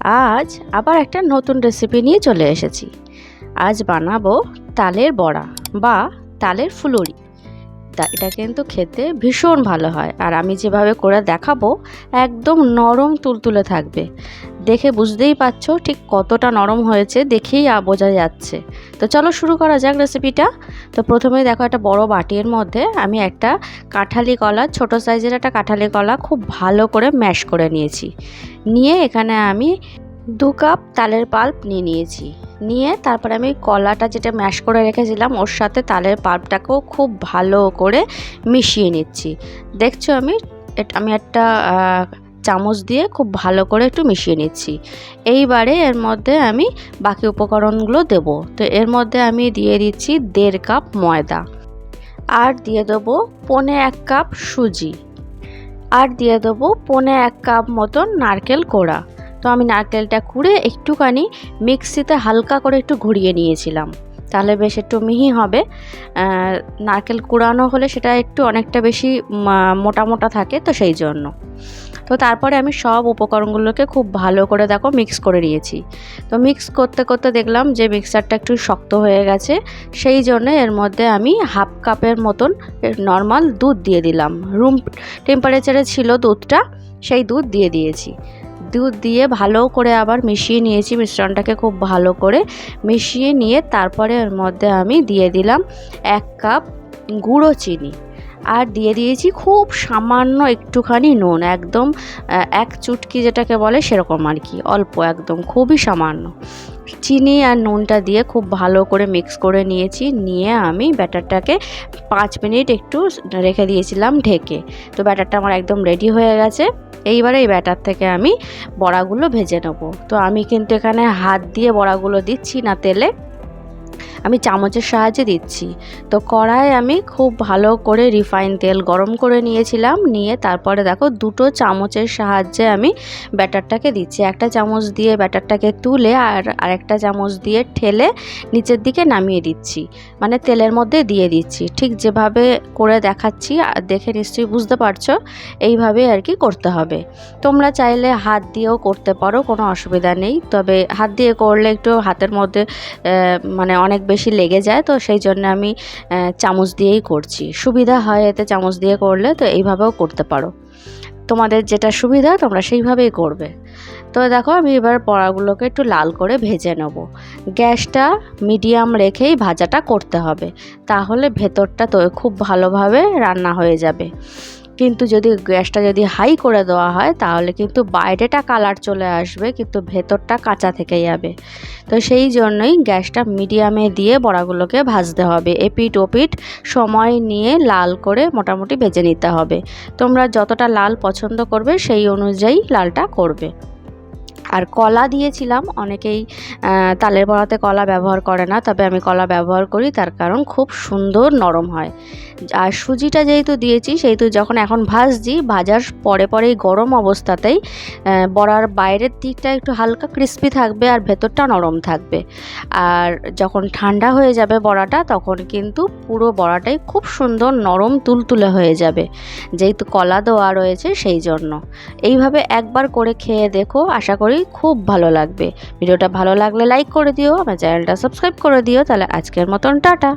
আজ আবার একটা নতুন রেসিপি নিয়ে চলে এসেছি। আজ বানাবো তালের বড়া বা তালের ফুলুরি। তা এটা কিন্তু খেতে ভীষণ ভালো হয় আর আমি যেভাবে করে দেখাবো একদম নরম তুলতুলে থাকবে। দেখে বুঝতেই পারছ ঠিক কতটা নরম হয়েছে দেখেই বোঝা যাচ্ছে। তো চলো শুরু করা যাক রেসিপিটা তো প্রথমে দেখো একটা বড় বাটির মধ্যে আমি একটা কাঁঠালি কলা, ছোট সাইজের একটা কাঁঠালি কলা খুব ভালো করে ম্যাশ করে নিয়েছি। নিয়ে এখানে আমি দু কাপ তালের পাল্প নিয়ে নিয়েছি। নিয়ে তারপরে আমি কলাটা যেটা ম্যাশ করে রেখেছিলাম, ওর সাথে তালের পাল্পটাকেও খুব ভালো করে মিশিয়ে নিচ্ছি। দেখছ আমি আমি একটা চামচ দিয়ে খুব ভালো করে একটু মিশিয়ে নিচ্ছি। এইবারে এর মধ্যে আমি বাকি উপকরণগুলো দেব। তো এর মধ্যে আমি দিয়ে দিচ্ছি দেড় কাপ ময়দা। আর দিয়ে দেবো পনে এক কাপ সুজি। আর দিয়ে দেবো পনে এক কাপ মতন নারকেল কোড়া। তো আমি নারকেলটা কুড়ে একটুখানি মিক্সিতে হালকা করে একটু ঘুরিয়ে নিয়েছিলাম। তাহলে বেশ একটু মিহি হবে। নারকেল কুড়ানো হলে সেটা একটু অনেকটা বেশি মোটা মোটা থাকে তো সেই জন্য। তো তারপরে আমি সব উপকরণগুলোকে খুব ভালো করে দেখো মিক্স করে নিয়েছি। তো মিক্স করতে করতে দেখলাম যে মিক্সারটা একটু শক্ত হয়ে গেছে, সেই জন্য এর মধ্যে আমি হাফ কাপের মতন নর্মাল দুধ দিয়ে দিলাম। রুম টেম্পারেচারে ছিল দুধটা, সেই দুধ দিয়ে দিয়েছি। দুধ দিয়ে ভালো করে আবার মিশিয়ে নিয়েছি মিশ্রণটাকে খুব ভালো করে। মিশিয়ে নিয়ে তারপরে এর মধ্যে আমি দিয়ে দিলাম এক কাপ গুঁড়ো চিনি। আর দিয়ে দিয়েছি খুব সামান্য একটুখানি নুন, একদম এক চুটকি যেটাকে বলে সেরকম আর কি, অল্প একদম, খুবই সামান্য। চিনি আর নুনটা দিয়ে খুব ভালো করে মিক্স করে নিয়েছি, নিয়ে আমি ব্যাটারটাকে পাঁচ মিনিট একটু রেখে দিয়েছিলাম ঢেকে। তো ব্যাটারটা আমার একদম রেডি হয়ে গেছে। এইবারে এই ব্যাটার থেকে আমি বড়াগুলো ভেজে নেব। তো আমি কিন্তু এখানে হাত দিয়ে বড়াগুলো দিচ্ছি না তেলে। আমি চামচের সাহায্যে দিচ্ছি। তো কড়াই আমি খুব ভালো করে রিফাইন তেল গরম করে নিয়েছিলাম। নিয়ে তারপরে দেখো দুটো চামচের সাহায্যে আমি ব্যাটারটাকে দিচ্ছি। একটা চামচ দিয়ে ব্যাটারটাকে তুলে আর আরেকটা চামচ দিয়ে ঠেলে নিচের দিকে নামিয়ে দিচ্ছি। মানে তেলের মধ্যে দিয়ে দিচ্ছি। ঠিক যেভাবে করে দেখাচ্ছি, আর দেখে নিশ্চয়ই বুঝতে পারছ এইভাবে আর কি করতে হবে। তোমরা চাইলে হাত দিয়েও করতে পারো, কোনো অসুবিধা নেই। তবে হাত দিয়ে করলে একটু হাতের মধ্যে মানে অনেক বেশি লেগে যায়, তো সেই জন্য আমি চামচ দিয়েই করছি। সুবিধা হয় এতে চামচ দিয়ে করলে, তো এইভাবেও করতে পারো। তোমাদের যেটা সুবিধা, তোমরা সেইভাবেই করবে। তো দেখো, আমি এবার পড়াগুলোকে একটু লাল করে ভেজে নেব। গ্যাসটা মিডিয়াম রেখেই ভাজাটা করতে হবে। তাহলে ভেতরটা তো খুব ভালোভাবে রান্না হয়ে যাবে। কিন্তু যদি গ্যাসটা যদি হাই করে দেওয়া হয়, তাহলে কিন্তু বাইরেটা কালার চলে আসবে, কিন্তু ভেতরটা কাঁচা থেকে যাবে। তো সেই জন্যই গ্যাসটা মিডিয়ামে দিয়ে বড়াগুলোকে ভাজতে হবে। এপিট ওপিট সময় নিয়ে লাল করে মোটামুটি ভেজে নিতে হবে। তোমরা যতটা লাল পছন্দ করবে, সেই অনুযায়ী লালটা করবে। আর কলা দিয়েছিলাম, অনেকেই তালের বড়াতে কলা ব্যবহার করে না, তবে আমি কলা ব্যবহার করি, তার কারণ খুব সুন্দর নরম হয়। আর সুজিটা যেহেতু দিয়েছি, সেহেতু যখন এখন ভাজছি, ভাজার পরে পরেই গরম অবস্থাতেই বড়ার বাইরের দিকটা একটু হালকা ক্রিস্পি থাকবে আর ভেতরটা নরম থাকবে। আর যখন ঠান্ডা হয়ে যাবে বড়াটা, তখন কিন্তু পুরো বড়াটাই খুব সুন্দর নরম তুলতুলে হয়ে যাবে। যেহেতু কলা দেওয়া রয়েছে, সেই জন্য। এইভাবে একবার করে খেয়ে দেখো, আশা করি খুব ভালো লাগবে। ভিডিওটা ভালো লাগলে লাইক করে দিও, আমার চ্যানেলটা সাবস্ক্রাইব করে দিও, তাহলে আজকের মতন টাটা।